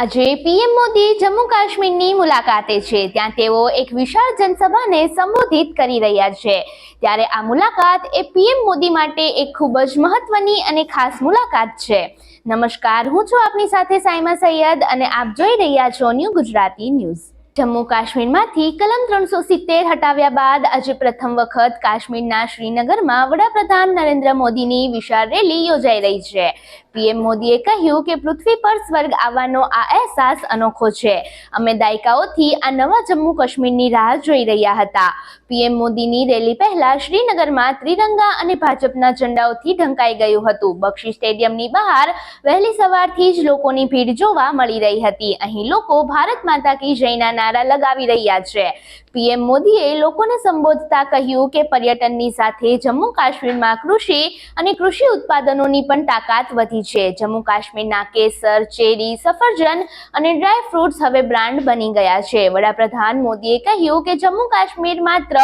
આજે પીએમ મોદી જમ્મુ કાશ્મીરની મુલાકાતે છે. ત્યાં તેઓ એક વિશાળ જનસભાને સંબોધિત કરી રહ્યા છે. ત્યારે આ મુલાકાત એ પીએમ મોદી માટે એક ખૂબ જ મહત્વની અને ખાસ મુલાકાત છે. નમસ્કાર, હું છું આપની સાથે સાયમા સૈયદ અને આપ જોઈ રહ્યા છો ન્યૂ ગુજરાતી ન્યૂઝ. જમ્મુ કાશ્મીરમાંથી કલમ ત્રણસો સિત્તેર હટાવ્યા બાદ આજે પ્રથમ વખત કાશ્મીરના શ્રીનગરમાં વડાપ્રધાન નરેન્દ્ર મોદીની વિશાળ રેલી યોજાઈ રહી છે. પીએમ મોદીએ કહ્યું કે પૃથ્વી પર સ્વર્ગ આવવાનો આ અહેસાસ અનોખો છે. અમે દાયકાઓથી આ નવા જમ્મુ કાશ્મીરની રાહ જોઈ રહ્યા હતા. પીએમ મોદીની રેલી પહેલા શ્રીનગરમાં ત્રિરંગા અને ભાજપના ઝંડાઓથી ઢંકાઈ ગયું હતું. બક્ષી સ્ટેડિયમની બહાર વહેલી સવારથી જ લોકોની ભીડ જોવા મળી રહી હતી. અહીં લોકો ભારત માતા કી જયના નારા લગાવી રહ્યા છે. પીએમ મોદીએ લોકોને સંબોધતા કહ્યું કે પર્યટનની સાથે જમ્મુ કાશ્મીરમાં કૃષિ અને કૃષિ ઉત્પાદનોની પણ તાકાત વધી છે. જમ્મુ કાશ્મીરના કેસર, ચેરી, સફરજન અને ડ્રાય ફ્રૂટ્સ હવે બ્રાન્ડ બની ગયા છે. વડાપ્રધાન મોદીએ કહ્યું કે જમ્મુ કાશ્મીર માત્ર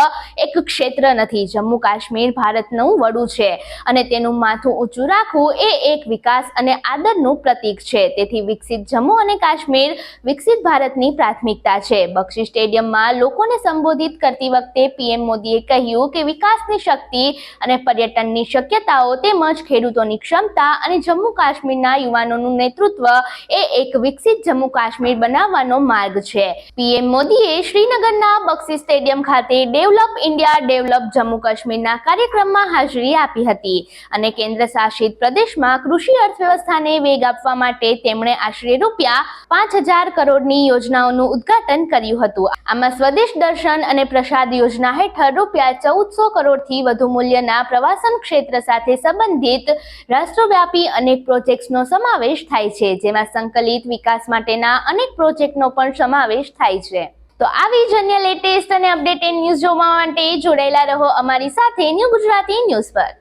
એક ક્ષેત્ર નથી જમ્મુ કાશ્મીર ભારતનું વડું છે અને તેનું માથું ઊંચું રાખવું એ એક વિકાસ અને આદરનું પ્રતીક છે. તેથી વિકસિત જમ્મુ અને કાશ્મીર વિકસિત ભારતની પ્રાથમિકતા છે. બક્ષી સ્ટેડિયમમાં લોકોને સંબોધિત કરતી વખતે પીએમ મોદીએ કહ્યું કે વિકાસની શક્તિ અને પર્યટનની શક્યતાઓ તેમજ ખેડૂતોની ક્ષમતા અને જમ્મુ કાશ્મીરના યુવાનોનું નેતૃત્વ એ એક વિકસિત જમ્મુ કાશ્મીર બનાવવાનો માર્ગ છે. પીએમ મોદીએ શ્રીનગરના બક્ષી સ્ટેડિયમ ખાતે ડેવલપ ઇન્ડિયા, ડેવલપ જમ્મુ કાશ્મીરના કાર્યક્રમમાં હાજરી આપી હતી અને કેન્દ્ર શાસિત પ્રદેશમાં કૃષિ અર્થવ્યવસ્થાને વેગ આપવા માટે તેમણે આશરે રૂપિયા પાંચ હજાર કરોડની યોજનાઓનું ઉદ્ઘાટન કર્યું હતું. આમાં સ્વદેશ દર્શન અને પ્રસાદ યોજના હેઠળ રૂપિયા ચૌદસો કરોડથી વધુ મૂલ્યના પ્રવાસન ક્ષેત્ર સાથે સંબંધિત રાષ્ટ્રવ્યાપી અનેક પ્રોજેક્ટ્સનો સમાવેશ થાય છે, જેમાં સંકલિત વિકાસ માટેના અનેક પ્રોજેક્ટનો પણ સમાવેશ થાય છે. તો આવી જ અન્ય લેટેસ્ટ અને અપડેટેડ ન્યૂઝ જોવા માટે જોડાયેલા રહો અમારી સાથે ન્યૂ ગુજરાતી ન્યૂઝ પર.